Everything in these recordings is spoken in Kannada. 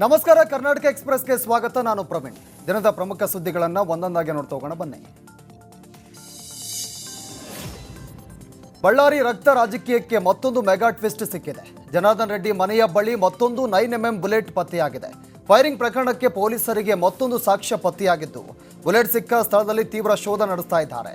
ನಮಸ್ಕಾರ, ಕರ್ನಾಟಕ ಎಕ್ಸ್ಪ್ರೆಸ್ಗೆ ಸ್ವಾಗತ. ನಾನು ಪ್ರವೀಣ್. ದಿನದ ಪ್ರಮುಖ ಸುದ್ದಿಗಳನ್ನು ಒಂದೊಂದಾಗಿ ನೋಡ್ತಾ ಹೋಗೋಣ. ಬನ್ನಿ. ಬಳ್ಳಾರಿ ರಕ್ತ ರಾಜಕೀಯಕ್ಕೆ ಮತ್ತೊಂದು ಮೆಗಾ ಟ್ವಿಸ್ಟ್ ಸಿಕ್ಕಿದೆ. ಜನಾರ್ದನ್ ರೆಡ್ಡಿ ಮನೆಯ ಬಳಿ ಮತ್ತೊಂದು ನೈನ್ ಎಂಎಂ ಬುಲೆಟ್ ಪತ್ತೆಯಾಗಿದೆ. ಫೈರಿಂಗ್ ಪ್ರಕರಣಕ್ಕೆ ಪೊಲೀಸರಿಗೆ ಮತ್ತೊಂದು ಸಾಕ್ಷ್ಯ ಪತ್ತೆಯಾಗಿದ್ದು, ಬುಲೆಟ್ ಸಿಕ್ಕ ಸ್ಥಳದಲ್ಲಿ ತೀವ್ರ ಶೋಧ ನಡೆಸ್ತಾ ಇದ್ದಾರೆ.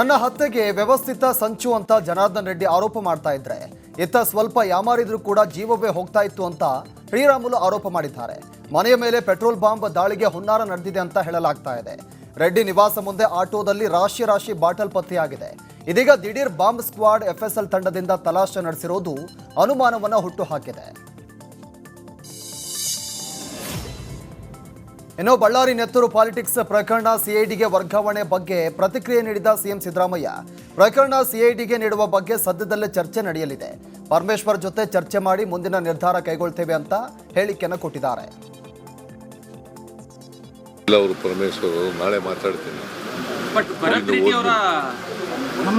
ನನ್ನ ಹತ್ಯೆಗೆ ವ್ಯವಸ್ಥಿತ ಸಂಚು ಅಂತ ಜನಾರ್ದನ್ ರೆಡ್ಡಿ ಆರೋಪ ಮಾಡ್ತಾ ಇದ್ರೆ, ಇತ್ತ ಸ್ವಲ್ಪ ಯಾಮಾರಿದ್ರೂ ಕೂಡ ಜೀವವೇ ಹೋಗ್ತಾ ಇತ್ತು ಅಂತ ಶ್ರೀರಾಮುಲು ಆರೋಪ ಮಾಡಿದ್ದಾರೆ. ಮನೆಯ ಮೇಲೆ ಪೆಟ್ರೋಲ್ ಬಾಂಬ್ ದಾಳಿಗೆ ಹುನ್ನಾರ ನಡೆದಿದೆ ಅಂತ ಹೇಳಲಾಗ್ತಾ ಇದೆ. ರೆಡ್ಡಿ ನಿವಾಸ ಮುಂದೆ ಆಟೋದಲ್ಲಿ ರಾಶಿ ರಾಶಿ ಬಾಟಲ್ ಪತ್ತೆಯಾಗಿದೆ. ಇದೀಗ ದಿಢೀರ್ ಬಾಂಬ್ ಸ್ಕ್ವಾಡ್ ಎಫ್ಎಸ್ಎಲ್ ತಂಡದಿಂದ ತಲಾಶೆ ನಡೆಸಿರೋದು ಅನುಮಾನವನ್ನ ಹುಟ್ಟು ಹಾಕಿದೆ. ಇನ್ನು ಬಳ್ಳಾರಿ ನೆತ್ತೂರು ಪಾಲಿಟಿಕ್ಸ್ ಪ್ರಕರಣ ಸಿಐಡಿಗೆ ವರ್ಗಾವಣೆ ಬಗ್ಗೆ ಪ್ರತಿಕ್ರಿಯೆ ನೀಡಿದ ಸಿಎಂ ಸಿದ್ದರಾಮಯ್ಯ ಪ್ರಕರಣ ಸಿಐಡಿಗೆ ನೀಡುವ ಬಗ್ಗೆ ಸದ್ಯದಲ್ಲೇ ಚರ್ಚೆ ನಡೆಯಲಿದೆ. ಪರಮೇಶ್ವರ್ ಜೊತೆ ಚರ್ಚೆ ಮಾಡಿ ಮುಂದಿನ ನಿರ್ಧಾರ ಕೈಗೊಳ್ತೇವೆ ಅಂತ ಹೇಳಿಕೆಯನ್ನು ಕೊಟ್ಟಿದ್ದಾರೆ. ಅವರು ಪರಮೇಶ್ವರ್ ನಾಳೆ ಮಾತಾಡ್ತೀನಿ. ಬಟ್ ಭರತ್ ರೆಡ್ಡಿ ಅವರ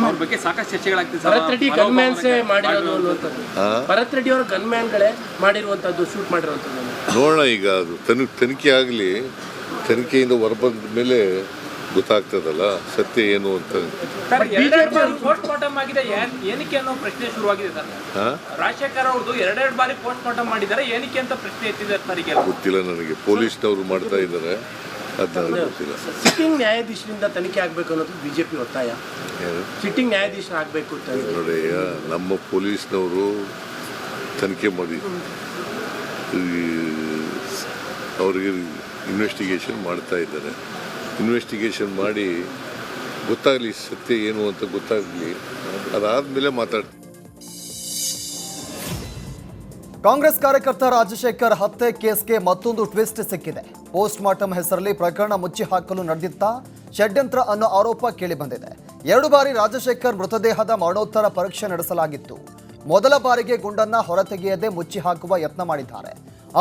ಅವ್ರ ಬಗ್ಗೆ ಸಾಕಷ್ಟು ಚರ್ಚೆಗಳಾಗ್ತಿದೆ ಸರ್. ಭರತ್ ರೆಡ್ಡಿ ಗನ್ಮ್ಯಾನ್ಸೇ ಮಾಡಿರೋದು ಅನ್ನುವಂಥದ್ದು? ಭರತ್ ರೆಡ್ಡಿ ಅವರ ಗನ್ಮ್ಯಾನ್ಗಳೇ ಮಾಡಿರುವಂಥದ್ದು ಶೂಟ್ ಮಾಡಿರುವಂಥದ್ದು. ನೋಡೋಣ ಈಗ ಅದು. ತನಿ ತನಿಖೆ ಆಗಲಿ ತನಿಖೆಯಿಂದ ಹೊರಬಂದ ಮೇಲೆ ಗೊತ್ತಾಗ್ತದಲ್ಲ ಸತ್ಯ ಏನು ಅಂತ. ಸರ್, ಎರಡೆರಡು ಬಾರಿ ಪೋಸ್ಟ್ ಮಾರ್ಟಮ್ ಆಗಿದೆ ಏನಕ್ಕೆ ಅನ್ನೋ ಪ್ರಶ್ನೆ ಶುರುವಾಗಿದೆ ಸರ್? ಹಾ? ರಾಜಶೇಖರ್ ಅವ್ರದ್ದು ಎರಡೆರಡು ಬಾರಿ ಪೋಸ್ಟ್ ಮಾರ್ಟಮ್ ಮಾಡಿದ್ದಾರೆ. ಏನಕ್ಕೆ ಅಂತ ಪ್ರಶ್ನೆ ಎತ್ತಿದ್ದಾರೆ ಸರ್ ಗೊತ್ತಿಲ್ಲ ನನಗೆ. ಪೊಲೀಸ್ನವರು ಮಾಡ್ತಾ ಇದ್ದಾರೆ. ಗೊತ್ತಿಲ್ಲ. ಸಿಟ್ಟಿಂಗ್ ನ್ಯಾಯಾಧೀಶರಿಂದ ತನಿಖೆ ಆಗಬೇಕು ಅನ್ನೋದು ಬಿಜೆಪಿ ಒತ್ತಾಯ? ಸಿಟ್ಟಿಂಗ್ ನ್ಯಾಯಾಧೀಶ ಆಗಬೇಕು ಅಂತ ನೋಡಿ ನಮ್ಮ ಪೊಲೀಸ್ನವರು ತನಿಖೆ ಮಾಡಿ. ಅವರಿಗೆ ಇನ್ವೆಸ್ಟಿಗೇಷನ್ ಮಾಡ್ತಾ ಇದ್ದಾರೆ. ಇನ್ವೆಸ್ಟಿಗೇಷನ್ ಮಾಡಿ ಗೊತ್ತಾಗಲಿ ಸತ್ಯ ಏನು ಅಂತ ಗೊತ್ತಾಗಲಿ, ಅದಾದಮೇಲೆ ಮಾತಾಡ್ತೀನಿ. ಕಾಂಗ್ರೆಸ್ ಕಾರ್ಯಕರ್ತ ರಾಜಶೇಖರ್ ಹತ್ಯೆ ಕೇಸ್ಗೆ ಮತ್ತೊಂದು ಟ್ವಿಸ್ಟ್ ಸಿಕ್ಕಿದೆ. ಪೋಸ್ಟ್ ಮಾರ್ಟಮ್ ಹೆಸರಲ್ಲಿ ಪ್ರಕರಣ ಮುಚ್ಚಿ ಹಾಕಲು ನಡೆದಿತ್ತ ಷಡ್ಯಂತ್ರ ಅನ್ನೋ ಆರೋಪ ಕೇಳಿಬಂದಿದೆ ಎರಡು ಬಾರಿ ರಾಜಶೇಖರ್ ಮೃತದೇಹದ ಮರಣೋತ್ತರ ಪರೀಕ್ಷೆ ನಡೆಸಲಾಗಿತ್ತು. ಮೊದಲ ಬಾರಿಗೆ ಗುಂಡನ್ನ ಹೊರತೆಗೆಯದೆ ಮುಚ್ಚಿ ಹಾಕುವ ಯತ್ನ ಮಾಡಿದ್ದಾರೆ.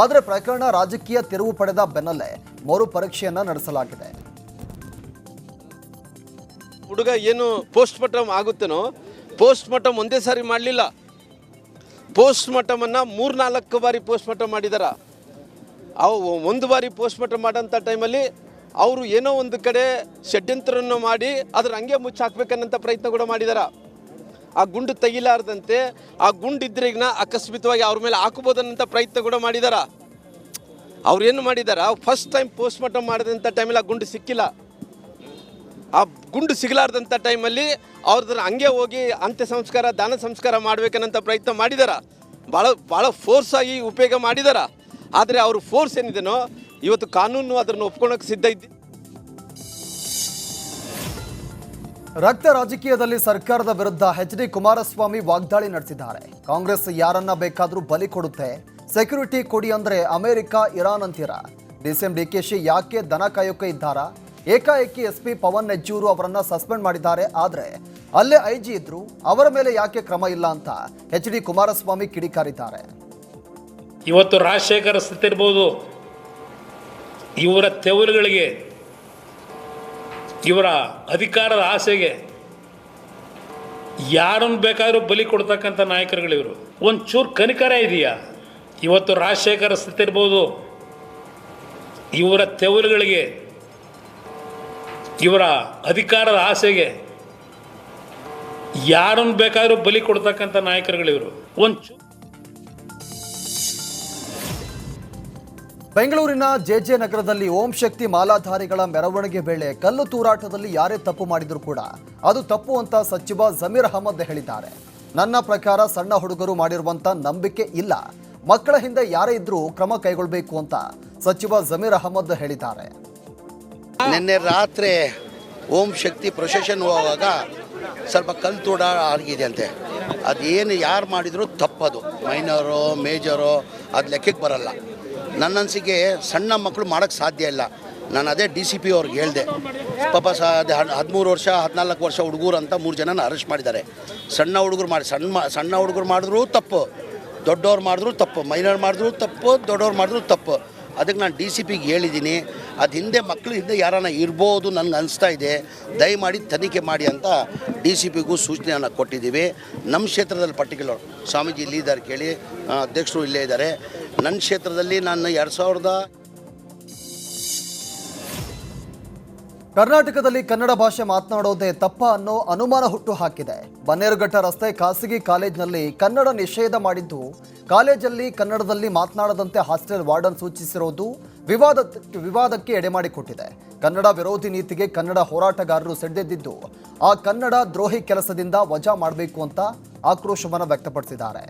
ಆದರೆ ಪ್ರಕರಣ ರಾಜಕೀಯ ತಿರುವು ಪಡೆದ ಬೆನ್ನಲ್ಲೇ ಮರು ಪರೀಕ್ಷೆಯನ್ನ ನಡೆಸಲಾಗಿದೆ. ಹುಡುಗ ಏನು ಪೋಸ್ಟ್ ಮಾರ್ಟಮ್ ಆಗುತ್ತೇನೋ ಪೋಸ್ಟ್ ಮಾರ್ಟಮ್ ಒಂದೇ ಸಾರಿ ಮಾಡಲಿಲ್ಲ. ಪೋಸ್ಟ್ ಮಾರ್ಟಮನ್ನು ಮೂರು ನಾಲ್ಕು ಬಾರಿ ಪೋಸ್ಟ್ ಮಾರ್ಟಮ್ ಮಾಡಿದಾರ. ಅವು ಒಂದು ಬಾರಿ ಪೋಸ್ಟ್ ಮಾರ್ಟಮ್ ಮಾಡೋಂಥ ಟೈಮಲ್ಲಿ ಅವರು ಏನೋ ಒಂದು ಕಡೆ ಷಡ್ಯಂತ್ರವನ್ನು ಮಾಡಿ ಅದ್ರ ಹಂಗೆ ಮುಚ್ಚಿ ಹಾಕ್ಬೇಕನ್ನಂಥ ಪ್ರಯತ್ನ ಕೂಡ ಮಾಡಿದಾರ. ಆ ಗುಂಡು ತೆಗಿಲಾರದಂತೆ ಆ ಗುಂಡು ಇದ್ರಿಗಿನ ಅಕಸ್ಮಿತವಾಗಿ ಅವ್ರ ಮೇಲೆ ಹಾಕಬೋದನ್ನಂಥ ಪ್ರಯತ್ನ ಕೂಡ ಮಾಡಿದಾರ. ಅವ್ರು ಏನು ಮಾಡಿದಾರ? ಫಸ್ಟ್ ಟೈಮ್ ಪೋಸ್ಟ್ ಮಾರ್ಟಮ್ ಮಾಡಿದಂಥ ಟೈಮಲ್ಲಿ ಆ ಗುಂಡು ಸಿಕ್ಕಿಲ್ಲ. ಆ ಗುಂಡು ಸಿಗಲಾರ್ದಂಥ ಟೈಮಲ್ಲಿ ಅವ್ರದ್ರ ಹಂಗೆ ಹೋಗಿ ಅಂತ್ಯ ಸಂಸ್ಕಾರ, ದಾನ ಸಂಸ್ಕಾರ ಮಾಡ್ಬೇಕನ್ನಂಥ ಪ್ರಯತ್ನ ಮಾಡಿದಾರ. ಭಾಳ ಭಾಳ ಫೋರ್ಸ್ ಆಗಿ ಉಪಯೋಗ ಮಾಡಿದಾರ. ಆದರೆ ಅವ್ರ ಫೋರ್ಸ್ ಏನಿದೆನೋ, ಇವತ್ತು ಕಾನೂನು ಅದನ್ನು ಒಪ್ಕೊಳಕ್ಕೆ ಸಿದ್ಧ ಇದ್ದಿ ರಕ್ತ ರಾಜಕೀಯದಲ್ಲಿ ಸರ್ಕಾರದ ವಿರುದ್ಧ ಎಚ್ ಡಿ ಕುಮಾರಸ್ವಾಮಿ ವಾಗ್ದಾಳಿ ನಡೆಸಿದ್ದಾರೆ. ಕಾಂಗ್ರೆಸ್ ಯಾರನ್ನ ಬೇಕಾದರೂ ಬಲಿ ಕೊಡುತ್ತೆ. ಸೆಕ್ಯೂರಿಟಿ ಕೊಡಿ ಅಂದ್ರೆ ಅಮೆರಿಕ, ಇರಾನ್ ಅಂತೀರ? ಡಿಸಿಎಂ ಡಿಕೆಶಿ ಯಾಕೆ ದನ ಕಾಯೋಕೆ ಇದ್ದಾರಾ? ಏಕಾಏಕಿ ಎಸ್ಪಿ ಪವನ್ ನೆಜ್ಜೂರು ಅವರನ್ನ ಸಸ್ಪೆಂಡ್ ಮಾಡಿದ್ದಾರೆ. ಆದ್ರೆ ಅಲ್ಲೇ ಐಜಿ ಇದ್ರು, ಅವರ ಮೇಲೆ ಯಾಕೆ ಕ್ರಮ ಇಲ್ಲ ಅಂತ ಎಚ್ ಡಿ ಕುಮಾರಸ್ವಾಮಿ ಕಿಡಿಕಾರಿದ್ದಾರೆ. ಇವತ್ತು ರಾಜಶೇಖರ ಸತ್ತಿರ್ಬೋದು ಇವರ ತೆವರುಗಳಿಗೆ ಇವರ ಅಧಿಕಾರದ ಆಸೆಗೆ ಯಾರನ್ನು ಬೇಕಾದರೂ ಬಲಿ ಕೊಡ್ತಕ್ಕಂಥ ನಾಯಕರುಗಳಿವರು ಒಂಚೂರು ಚೂರು ಕನಿಕರ ಇದೆಯಾ? ಇವತ್ತು ರಾಜಶೇಖರ ಸ್ಥಿತಿ ಇರ್ಬೋದು. ಇವರ ತೆವರುಗಳಿಗೆ, ಇವರ ಅಧಿಕಾರದ ಆಸೆಗೆ ಯಾರನ್ನು ಬೇಕಾದರೂ ಬಲಿ ಕೊಡ್ತಕ್ಕಂಥ ನಾಯಕರುಗಳಿವರು ಒಂದು ಬೆಂಗಳೂರಿನ ಜೆಜೆ ನಗರದಲ್ಲಿ ಓಂ ಶಕ್ತಿ ಮಾಲಾಧಾರಿಗಳ ಮೆರವಣಿಗೆ ವೇಳೆ ಕಲ್ಲು ತೂರಾಟದಲ್ಲಿ ಯಾರೇ ತಪ್ಪು ಮಾಡಿದರೂ ಕೂಡ ಅದು ತಪ್ಪು ಅಂತ ಸಚಿವ ಜಮೀರ್ ಅಹಮದ್ ಹೇಳಿದ್ದಾರೆ. ನನ್ನ ಪ್ರಕಾರ ಸಣ್ಣ ಹುಡುಗರು ಮಾಡಿರುವಂತ ನಂಬಿಕೆ ಇಲ್ಲ. ಮಕ್ಕಳ ಹಿಂದೆ ಯಾರೇ ಇದ್ರೂ ಕ್ರಮ ಕೈಗೊಳ್ಳಬೇಕು ಅಂತ ಸಚಿವ ಜಮೀರ್ ಅಹಮದ್ ಹೇಳಿದ್ದಾರೆ. ನಿನ್ನೆ ರಾತ್ರಿ ಓಂ ಶಕ್ತಿ ಪ್ರೊಸೆಷನ್ ಹೋಗುವಾಗ ಸ್ವಲ್ಪ ಕಲ್ಲು ತೂಡ ಆಗಿದೆ ಅಂತೆ ಅದೇನು ಯಾರು ಮಾಡಿದ್ರು ತಪ್ಪದು. ಮೈನರು, ಮೇಜರು, ಅದು ಲೆಕ್ಕಕ್ಕೆ ಬರಲ್ಲ. ನನ್ನ ಅನಿಸಿಕೆ ಸಣ್ಣ ಮಕ್ಕಳು ಮಾಡೋಕ್ಕೆ ಸಾಧ್ಯ ಇಲ್ಲ. ನಾನು ಅದೇ ಡಿ ಸಿ ಪಿ ಅವ್ರಿಗೆ ಹೇಳಿದೆ. ಪಾಪ ಸ ಅದೇ ಹದಿಮೂರು ವರ್ಷ, ಹದಿನಾಲ್ಕು ವರ್ಷ ಹುಡುಗರು ಅಂತ ಮೂರು ಜನನ ಅರೆಸ್ಟ್ ಮಾಡಿದ್ದಾರೆ. ಸಣ್ಣ ಹುಡುಗರು ಮಾಡಿ, ಸಣ್ಣ ಸಣ್ಣ ಹುಡುಗರು ಮಾಡಿದ್ರು ತಪ್ಪು, ದೊಡ್ಡವ್ರು ಮಾಡಿದ್ರು ತಪ್ಪು, ಮೈನರ್ ಮಾಡಿದ್ರು ತಪ್ಪು, ದೊಡ್ಡವ್ರು ಮಾಡಿದ್ರು ತಪ್ಪು. ಅದಕ್ಕೆ ನಾನು ಡಿ ಸಿ ಪಿಗೆ ಹೇಳಿದ್ದೀನಿ, ಅದು ಹಿಂದೆ ಮಕ್ಕಳು ಹಿಂದೆ ಯಾರನ್ನ ಇರ್ಬೋದು ನನಗೆ ಅನಿಸ್ತಾ ಇದೆ, ದಯಮಾಡಿ ತನಿಖೆ ಮಾಡಿ ಅಂತ ಡಿ ಸಿ ಪಿಗೂ ಸೂಚನೆಯನ್ನು ಕೊಟ್ಟಿದ್ದೀವಿ. ನಮ್ಮ ಕ್ಷೇತ್ರದಲ್ಲಿ ಪರ್ಟಿಕ್ಯುಲರ್ ಸ್ವಾಮೀಜಿ ಇಲ್ಲಿದ್ದಾರೆ ಕೇಳಿ ಅಧ್ಯಕ್ಷರು ಇಲ್ಲೇ ಇದ್ದಾರೆ. ನನ್ನ ಕ್ಷೇತ್ರದಲ್ಲಿ ನಾನು ಎರಡು ಸಾವಿರದ ಕರ್ನಾಟಕದಲ್ಲಿ ಕನ್ನಡ ಭಾಷೆ ಮಾತನಾಡೋದೇ ತಪ್ಪ ಅನ್ನೋ ಅನುಮಾನ ಹುಟ್ಟು ಹಾಕಿದೆ ಬನ್ನೇರುಘಟ್ಟ ರಸ್ತೆ ಖಾಸಗಿ ಕಾಲೇಜಿನಲ್ಲಿ ಕನ್ನಡ ನಿಷೇಧ ಮಾಡಿದ್ದು, ಕಾಲೇಜಲ್ಲಿ ಕನ್ನಡದಲ್ಲಿ ಮಾತನಾಡದಂತೆ ಹಾಸ್ಟೆಲ್ ವಾರ್ಡನ್ ಸೂಚಿಸಿರುವುದು ವಿವಾದ ವಿವಾದಕ್ಕೆ ಎಡೆಮಾಡಿಕೊಟ್ಟಿದೆ ಕನ್ನಡ ವಿರೋಧಿ ನೀತಿಗೆ ಕನ್ನಡ ಹೋರಾಟಗಾರರು ಸೆಡ್ಡೆದ್ದಿದ್ದು, ಆ ಕನ್ನಡ ದ್ರೋಹಿ ಕೆಲಸದಿಂದ ವಜಾ ಮಾಡಬೇಕು ಅಂತ ಆಕ್ರೋಶವನ್ನು ವ್ಯಕ್ತಪಡಿಸಿದ್ದಾರೆ.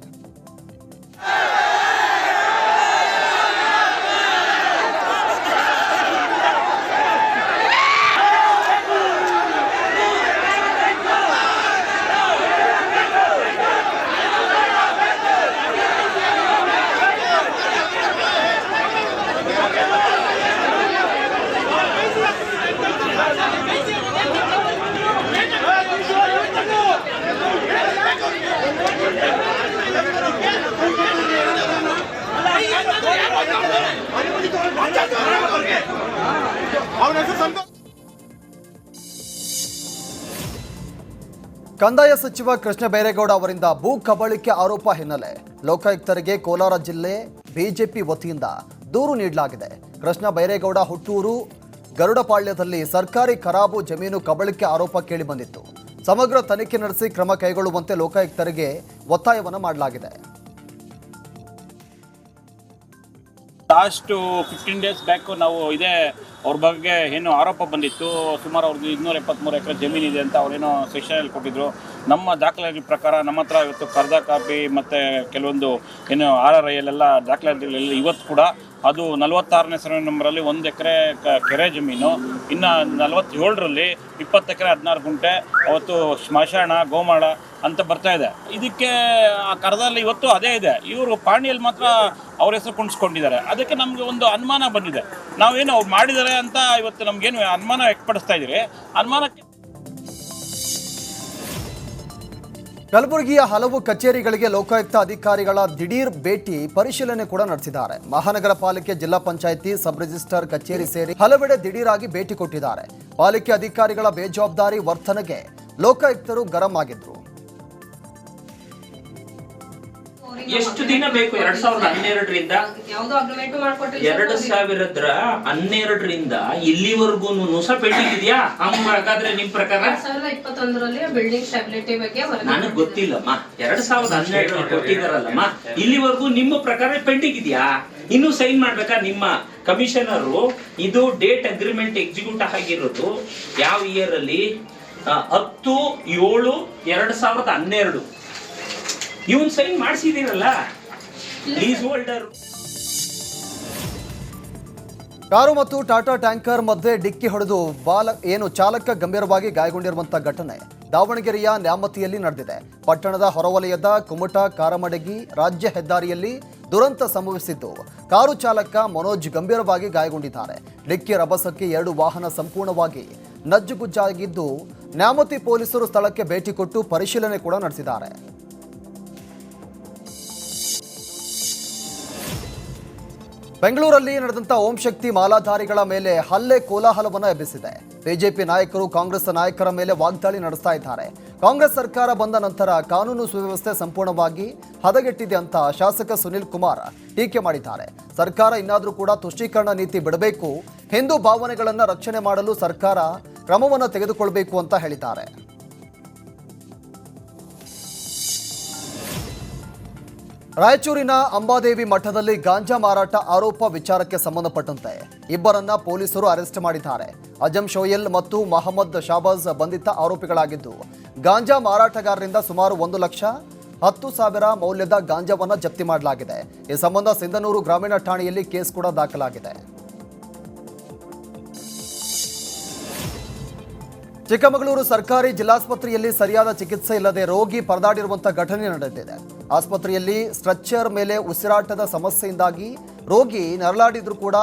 ಸಚಿವ ಕೃಷ್ಣ ಬೈರೇಗೌಡ ಅವರಿಂದ ಭೂ ಕಬಳಿಕೆ ಆರೋಪ ಹಿನ್ನೆಲೆ ಲೋಕಾಯುಕ್ತರಿಗೆ ಕೋಲಾರ ಜಿಲ್ಲೆ ಬಿಜೆಪಿ ವತಿಯಿಂದ ದೂರು ನೀಡಲಾಗಿದೆ. ಕೃಷ್ಣ ಬೈರೇಗೌಡ ಹುಟ್ಟೂರು, ಗರುಡಪಾಳ್ಯದಲ್ಲಿ ಸರ್ಕಾರಿ ಖರಾಬು ಜಮೀನು ಕಬಳಿಕೆ ಆರೋಪ ಕೇಳಿಬಂದಿತ್ತು ಸಮಗ್ರ ತನಿಖೆ ನಡೆಸಿ ಕ್ರಮ ಕೈಗೊಳ್ಳುವಂತೆ ಲೋಕಾಯುಕ್ತರಿಗೆ ಒತ್ತಾಯವನ್ನು ಮಾಡಲಾಗಿದೆ. ಲಾಸ್ಟ್ ಫಿಫ್ಟೀನ್ ಡೇಸ್ ಬ್ಯಾಕ್ ನಾವು ಇದೇ ಅವ್ರ ಬಗ್ಗೆ ಏನು ಆರೋಪ ಬಂದಿತ್ತು. ಸುಮಾರು ಅವ್ರದ್ದು ಇನ್ನೂರ ಎಪ್ಪತ್ತ್ಮೂರು ಎಕರೆ ಜಮೀನಿದೆ ಅಂತ ಅವರೇನೋ ಸೆಷನಲ್ಲಿ ಕೊಟ್ಟಿದ್ರು. ನಮ್ಮ ದಾಖಲಾತಿ ಪ್ರಕಾರ ನಮ್ಮ ಹತ್ರ ಇವತ್ತು ಕರ್ದ ಕಾಪಿ ಮತ್ತು ಕೆಲವೊಂದು ಏನು ಆರ್ ಆರ್ ಐ ಎಲ್ಲ ದಾಖಲಾತಿಗಳಲ್ಲಿ ಇವತ್ತು ಕೂಡ ಅದು ನಲವತ್ತಾರನೇ ಸರ್ವೆ ನಂಬರಲ್ಲಿ ಒಂದು ಎಕರೆ ಕೆರೆ ಜಮೀನು, ಇನ್ನು ನಲವತ್ತೇಳರಲ್ಲಿ ಇಪ್ಪತ್ತು ಎಕರೆ ಹದಿನಾರು ಗುಂಟೆ, ಅವತ್ತು ಸ್ಮಶಾನ ಗೋಮಾಳ ಅಂತ ಬರ್ತಾ ಇದೆ. ಇದಕ್ಕೆ ಆ ಕರದಲ್ಲಿ ಇವತ್ತು ಅದೇ ಇದೆ. ಇವರು ಪಾಣಿಯಲ್ಲಿ ಮಾತ್ರ ಅವ್ರ ಹೆಸರು ಕುಣಿಸ್ಕೊಂಡಿದ್ದಾರೆ. ಅದಕ್ಕೆ ನಮಗೆ ಒಂದು ಅನುಮಾನ ಬಂದಿದೆ. ನಾವೇನು ಅವ್ರು ಮಾಡಿದ್ದಾರೆ ಅಂತ ಇವತ್ತು ನಮಗೇನು ಅನುಮಾನ ವ್ಯಕ್ತಪಡಿಸ್ತಾ ಇದ್ದೀರಿ? ಅನುಮಾನಕ್ಕೆ ಕಲಬುರಗಿಯ ಹಲವು ಕಚೇರಿಗಳಿಗೆ ಲೋಕಾಯುಕ್ತ ಅಧಿಕಾರಿಗಳ ದಿಢೀರ್ ಭೇಟಿ ಪರಿಶೀಲನೆ ಕೂಡ ನಡೆಸಿದ್ದಾರೆ. ಮಹಾನಗರ ಪಾಲಿಕೆ ಜಿಲ್ಲಾ ಪಂಚಾಯಿತಿ ಸಬ್ ರಿಜಿಸ್ಟರ್ ಕಚೇರಿ ಸೇರಿ ಹಲವೆಡೆ ದಿಢೀರಾಗಿ ಭೇಟಿ ಕೊಟ್ಟಿದ್ದಾರೆ. ಪಾಲಿಕೆ ಅಧಿಕಾರಿಗಳ ಬೇಜವಾಬ್ದಾರಿ ವರ್ತನೆಗೆ ಲೋಕಾಯುಕ್ತರು ಗರಂ ಆಗಿದ್ರು. ಎಷ್ಟು ದಿನ ಬೇಕು? ಎರಡ್ ಸಾವಿರದ ಹನ್ನೆರಡರಿಂದ? ಯಾವ್ದು ಅಗ್ರಿಮೆಂಟ್ ಮಾಡ್ಕೊಟ್ಟಿಲ್ಲ ಎರಡ್ ಸಾವಿರದ ಹನ್ನೆರಡರಿಂದ ಇಲ್ಲಿವರೆಗೂ ಸಹ ಪೆಂಡಿಂಗ್ ಇದೆಯಾ? ಅಮ್ಮ ಹಾಗಾದ್ರೆ ನಿಮ್ ಪ್ರಕಾರ? ಬಿಲ್ಡಿಂಗ್ ಸ್ಟೆಬಿಲಿಟಿ ಬಗ್ಗೆ ನನಗೆ ಗೊತ್ತಿಲ್ಲಮ್ಮ ಎರಡ್ ಸಾವಿರದ ಹನ್ನೆರಡರಲ್ಲಿ ಕೊಟ್ಟಿದಾರಲ್ಲಮ್ಮ ಇಲ್ಲಿವರೆಗೂ ನಿಮ್ಮ ಪ್ರಕಾರ ಪೆಂಡಿಂಗ್ ಇದೆಯಾ? ಇನ್ನು ಸೈನ್ ಮಾಡ್ಬೇಕಾ? ನಿಮ್ಮ ಕಮಿಷನರು ಇದು ಡೇಟ್ ಅಗ್ರಿಮೆಂಟ್ ಎಕ್ಸಿಕ್ಯೂಟ್ ಆಗಿರೋದು ಯಾವ ಇಯರ್ ಅಲ್ಲಿ? ಹತ್ತು ಏಳು ಎರಡ್ ಸಾವಿರದ ಹನ್ನೆರಡು. ಇವನ್ ಸೈನ್ ಮಾಡಿಸಿದೀರಲ್ಲ ಲೀಸ್ ಹೋಲ್ಡರ್ ಕಾರು ಮತ್ತು ಟಾಟಾ ಟ್ಯಾಂಕರ್ ಮಧ್ಯೆ ಡಿಕ್ಕಿ ಹೊಡೆದು ಬಾಲ ಏನು ಚಾಲಕ ಗಂಭೀರವಾಗಿ ಗಾಯಗೊಂಡಿರುವಂತಹ ಘಟನೆ ದಾವಣಗೆರೆಯ ನ್ಯಾಮತಿಯಲ್ಲಿ ನಡೆದಿದೆ. ಪಟ್ಟಣದ ಹೊರವಲಯದ ಕುಮಟ ಕಾರಮಡಗಿ ರಾಜ್ಯ ಹೆದ್ದಾರಿಯಲ್ಲಿ ದುರಂತ ಸಂಭವಿಸಿದ್ದು. ಕಾರು ಚಾಲಕ ಮನೋಜ್ ಗಂಭೀರವಾಗಿ ಗಾಯಗೊಂಡಿದ್ದಾರೆ. ಡಿಕ್ಕಿ ರಭಸಕ್ಕೆ ಎರಡು ವಾಹನ ಸಂಪೂರ್ಣವಾಗಿ ನಜ್ಜುಗುಜ್ಜಾಗಿದ್ದು ನ್ಯಾಮತಿ ಪೊಲೀಸರು ಸ್ಥಳಕ್ಕೆ ಭೇಟಿ ಕೊಟ್ಟು ಪರಿಶೀಲನೆ ಕೂಡ ನಡೆಸಿದ್ದಾರೆ. ಬೆಂಗಳೂರಲ್ಲಿ ನಡೆದಂತ ಓಂ ಶಕ್ತಿ ಮಾಲಾಧಾರಿಗಳ ಮೇಲೆ ಹಲ್ಲೆ ಕೋಲಾಹಲವನ್ನು ಎಬ್ಬಿಸಿದೆ. ಬಿಜೆಪಿ ನಾಯಕರು ಕಾಂಗ್ರೆಸ್ ನಾಯಕರ ಮೇಲೆ ವಾಗ್ದಾಳಿ ನಡೆಸ್ತಾ ಇದ್ದಾರೆ. ಕಾಂಗ್ರೆಸ್ ಸರ್ಕಾರ ಬಂದ ನಂತರ ಕಾನೂನು ಸುವ್ಯವಸ್ಥೆ ಸಂಪೂರ್ಣವಾಗಿ ಹದಗೆಟ್ಟಿದೆ ಅಂತ ಶಾಸಕ ಸುನಿಲ್ ಕುಮಾರ್ ಟೀಕೆ ಮಾಡಿದ್ದಾರೆ. ಸರ್ಕಾರ ಇನ್ನಾದರೂ ಕೂಡ ತುಷ್ಟೀಕರಣ ನೀತಿ ಬಿಡಬೇಕು. ಹಿಂದೂ ಭಾವನೆಗಳನ್ನು ರಕ್ಷಣೆ ಮಾಡಲು ಸರ್ಕಾರ ಕ್ರಮವನ್ನು ತೆಗೆದುಕೊಳ್ಬೇಕು ಅಂತ ಹೇಳಿದ್ದಾರೆ. ರಾಯಚೂರಿನ ಅಂಬಾದೇವಿ ಮಠದಲ್ಲಿ ಗಾಂಜಾ ಮಾರಾಟ ಆರೋಪ ವಿಚಾರಕ್ಕೆ ಸಂಬಂಧಪಟ್ಟಂತೆ ಇಬ್ಬರನ್ನ ಪೊಲೀಸರು ಅರೆಸ್ಟ್ ಮಾಡಿದ್ದಾರೆ. ಅಜಮ್ ಶೋಯಲ್ ಮತ್ತು ಮಹಮ್ಮದ್ ಶಾಬಾಜ್ ಬಂಧಿತ ಆರೋಪಿಗಳಾಗಿದ್ದು, ಗಾಂಜಾ ಮಾರಾಟಗಾರರಿಂದ ಸುಮಾರು ಒಂದು ಲಕ್ಷ ಹತ್ತು ಸಾವಿರ ಮೌಲ್ಯದ ಗಾಂಜಾವನ್ನ ಜಪ್ತಿ ಮಾಡಲಾಗಿದೆ. ಈ ಸಂಬಂಧ ಸಿಂಧನೂರು ಗ್ರಾಮೀಣ ಠಾಣೆಯಲ್ಲಿ ಕೇಸ್ ಕೂಡ ದಾಖಲಾಗಿದೆ. ಚಿಕ್ಕಮಗಳೂರು ಸರ್ಕಾರಿ ಜಿಲ್ಲಾಸ್ಪತ್ರೆಯಲ್ಲಿ ಸರಿಯಾದ ಚಿಕಿತ್ಸೆ ಇಲ್ಲದೆ ರೋಗಿ ಪರದಾಡಿರುವಂತಹ ಘಟನೆ ನಡೆದಿದೆ. ಆಸ್ಪತ್ರೆಯಲ್ಲಿ ಸ್ಟ್ರಚ್ಚರ್ ಮೇಲೆ ಉಸಿರಾಟದ ಸಮಸ್ಯೆಯಿಂದಾಗಿ ರೋಗಿ ನರಳಾಡಿದ್ರು ಕೂಡ,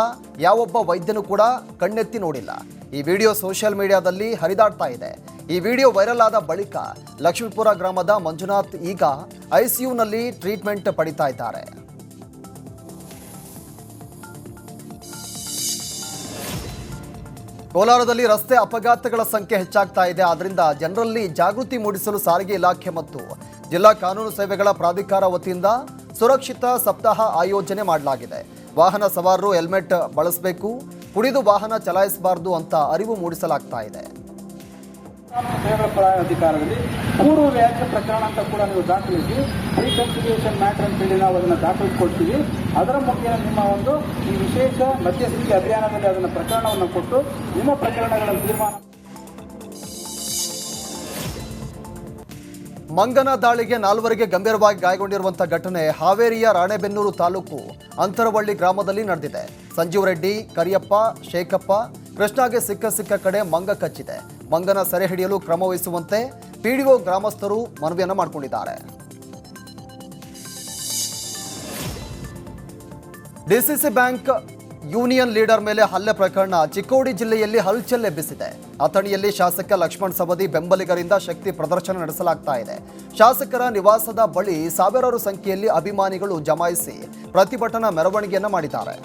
ಯಾವೊಬ್ಬ ವೈದ್ಯನು ಕೂಡ ಕಣ್ಣೆತ್ತಿ ನೋಡಿಲ್ಲ. ಈ ವಿಡಿಯೋ ಸೋಷಿಯಲ್ ಮೀಡಿಯಾದಲ್ಲಿ ಹರಿದಾಡ್ತಾ ಇದೆ. ಈ ವಿಡಿಯೋ ವೈರಲ್ ಆದ ಬಳಿಕ ಲಕ್ಷ್ಮೀಪುರ ಗ್ರಾಮದ ಮಂಜುನಾಥ್ ಈಗ ಐಸಿಯುನಲ್ಲಿ ಟ್ರೀಟ್ಮೆಂಟ್ ಪಡಿತಾ ಇದ್ದಾರೆ. ಕೋಲಾರದಲ್ಲಿ ರಸ್ತೆ ಅಪಘಾತಗಳ ಸಂಖ್ಯೆ ಹೆಚ್ಚಾಗ್ತಾ ಇದೆ. ಆದ್ದರಿಂದ ಜನರಲ್ಲಿ ಜಾಗೃತಿ ಮೂಡಿಸಲು ಸಾರಿಗೆ ಇಲಾಖೆ ಮತ್ತು ಜಿಲ್ಲಾ ಕಾನೂನು ಸೇವೆಗಳ ಪ್ರಾಧಿಕಾರ ವತಿಯಿಂದ ಸುರಕ್ಷಿತ ಸಪ್ತಾಹ ಆಯೋಜನೆ ಮಾಡಲಾಗಿದೆ. ವಾಹನ ಸವಾರರು ಹೆಲ್ಮೆಟ್ ಬಳಸಬೇಕು, ಕುಡಿದು ವಾಹನ ಚಲಾಯಿಸಬಾರದು ಅಂತ ಅರಿವು ಮೂಡಿಸಲಾಗ್ತಾ ಇದೆ. ಪ್ರಾಧಿಕಾರದಲ್ಲಿ ಪೂರ್ವ ವ್ಯಾಜ್ಯ ಪ್ರಕರಣ ಅಂತ ಕೂಡ ನೀವು ದಾಖಲಿಸಿ ರೀಕನ್ಸಿಲಿಯೇಷನ್ ಮ್ಯಾಟರ್ ಅಂತೇಳಿ ನಾವು ಅದನ್ನು ದಾಖಲಿಸಿಕೊಡ್ತೀವಿ. ಅದರ ಮುಖೇನ ನಿಮ್ಮ ಒಂದು ಈ ವಿಶೇಷ ಮಧ್ಯಸ್ಥಿತಿ ಅಭಿಯಾನದಲ್ಲಿ ಅದನ್ನು ಪ್ರಕರಣವನ್ನು ಕೊಟ್ಟು ನಿಮ್ಮ ಪ್ರಕರಣಗಳನ್ನು ತೀರ್ಮಾನ ಮಂಗನ ದಾಳಿಗೆ ನಾಲ್ವರಿಗೆ ಗಂಭೀರವಾಗಿ ಗಾಯಗೊಂಡಿರುವಂತಹ ಘಟನೆ ಹಾವೇರಿಯ ರಾಣೆಬೆನ್ನೂರು ತಾಲೂಕು ಅಂತರವಳ್ಳಿ ಗ್ರಾಮದಲ್ಲಿ ನಡೆದಿದೆ. ಸಂಜೀವ್ ರೆಡ್ಡಿ, ಕರಿಯಪ್ಪ, ಶೇಖಪ್ಪ, ಕೃಷ್ಣಾಗೆ ಸಿಕ್ಕ ಸಿಕ್ಕ ಕಡೆ ಮಂಗ ಕಚ್ಚಿದೆ. ಮಂಗನ ಸೆರೆ ಹಿಡಿಯಲು ಕ್ರಮ ವಹಿಸುವಂತೆ ಪಿಡಿಒ ಗ್ರಾಮಸ್ಥರು ಮನವಿಯನ್ನು ಮಾಡಿಕೊಂಡಿದ್ದಾರೆ. ಡಿಸಿಸಿ ಬ್ಯಾಂಕ್ ಯೂನಿಯನ್ ಲೀಡರ್ ಮೇಲೆ ಹಲ್ಲೆ ಪ್ರಕರಣ ಚಿಕ್ಕೋಡಿ ಜಿಲ್ಲೆಯಲ್ಲಿ ಹಲ್ಚಲ್ ಎಬ್ಬಿಸಿದೆ ಅಥಣಿಯಲ್ಲಿ ಶಾಸಕ ಲಕ್ಷ್ಮಣ್ ಸವದಿ ಬೆಂಬಲಿಗರಿಂದ ಶಕ್ತಿ ಪ್ರದರ್ಶನ ನಡೆಸಲಾಗ್ತಾ ಇದೆ. ಶಾಸಕರ ನಿವಾಸದ ಬಳಿ ಸಾವಿರಾರು ಸಂಖ್ಯೆಯಲ್ಲಿ ಅಭಿಮಾನಿಗಳು ಜಮಾಯಿಸಿ ಪ್ರತಿಭಟನಾ ಮೆರವಣಿಗೆಯನ್ನು ಮಾಡಿದ್ದಾರೆ.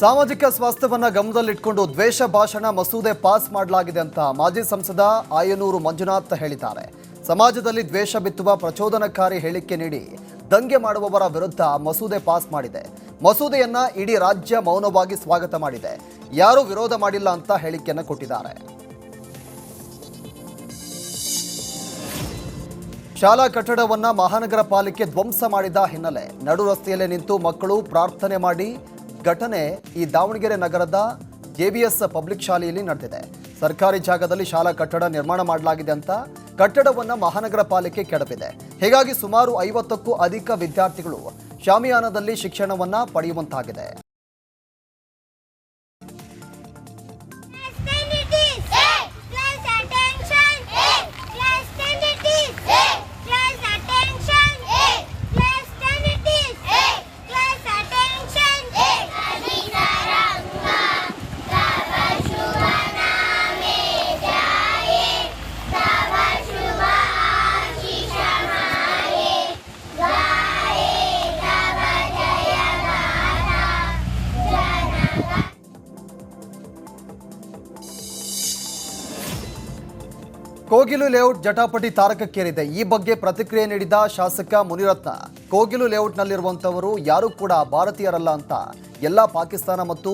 ಸಾಮಾಜಿಕ ಸ್ವಾಸ್ಥ್ಯವನ್ನ ಗಮನದಲ್ಲಿಟ್ಕೊಂಡು ದ್ವೇಷ ಭಾಷಣ ಮಸೂದೆ ಪಾಸ್ ಮಾಡಲಾಗಿದೆ ಅಂತ ಮಾಜಿ ಸಂಸದ ಆಯನೂರು ಮಂಜುನಾಥ್ ಹೇಳಿದ್ದಾರೆ. ಸಮಾಜದಲ್ಲಿ ದ್ವೇಷ ಬಿತ್ತುವ ಪ್ರಚೋದನಕಾರಿ ಹೇಳಿಕೆ ನೀಡಿ ದಂಗೆ ಮಾಡುವವರ ವಿರುದ್ಧ ಮಸೂದೆ ಪಾಸ್ ಮಾಡಿದೆ. ಮಸೂದೆಯನ್ನ ಇಡೀ ರಾಜ್ಯ ಮೌನವಾಗಿ ಸ್ವಾಗತ ಮಾಡಿದೆ. ಯಾರೂ ವಿರೋಧ ಮಾಡಿಲ್ಲ ಅಂತ ಹೇಳಿಕೆಯನ್ನು ಕೊಟ್ಟಿದ್ದಾರೆ. ಶಾಲಾ ಕಟ್ಟಡವನ್ನ ಮಹಾನಗರ ಪಾಲಿಕೆ ಧ್ವಂಸ ಮಾಡಿದ ಹಿನ್ನೆಲೆ ನಡು ರಸ್ತೆಯಲ್ಲೇ ನಿಂತು ಮಕ್ಕಳು ಪ್ರಾರ್ಥನೆ ಮಾಡಿ ಘಟನೆ ಈ ದಾವಣಗೆರೆ ನಗರದ ಜೆಬಿಎಸ್ ಪಬ್ಲಿಕ್ ಶಾಲೆಯಲ್ಲಿ ನಡೆದಿದೆ. ಸರ್ಕಾರಿ ಜಾಗದಲ್ಲಿ ಶಾಲಾ ಕಟ್ಟಡ ನಿರ್ಮಾಣ ಮಾಡಲಾಗಿದೆ ಅಂತ ಕಟ್ಟಡವನ್ನು ಮಹಾನಗರ ಪಾಲಿಕೆ ಕೆಡಪಿದೆ. ಹೀಗಾಗಿ ಸುಮಾರು ಐವತ್ತಕ್ಕೂ ಅಧಿಕ ವಿದ್ಯಾರ್ಥಿಗಳು ಶಾಮಿಯಾನದಲ್ಲಿ ಶಿಕ್ಷಣವನ್ನು ಪಡೆಯುವಂತಾಗಿದೆ. ಕೋಗಿಲು ಲೇಔಟ್ ಜಟಾಪಟಿ ತಾರಕಕ್ಕೇರಿದೆ. ಈ ಬಗ್ಗೆ ಪ್ರತಿಕ್ರಿಯೆ ನೀಡಿದ ಶಾಸಕ ಮುನಿರತ್ನ, ಕೋಗಿಲು ಲೇಔಟ್ನಲ್ಲಿರುವಂಥವರು ಯಾರೂ ಕೂಡ ಭಾರತೀಯರಲ್ಲ ಅಂತ ಎಲ್ಲ ಪಾಕಿಸ್ತಾನ ಮತ್ತು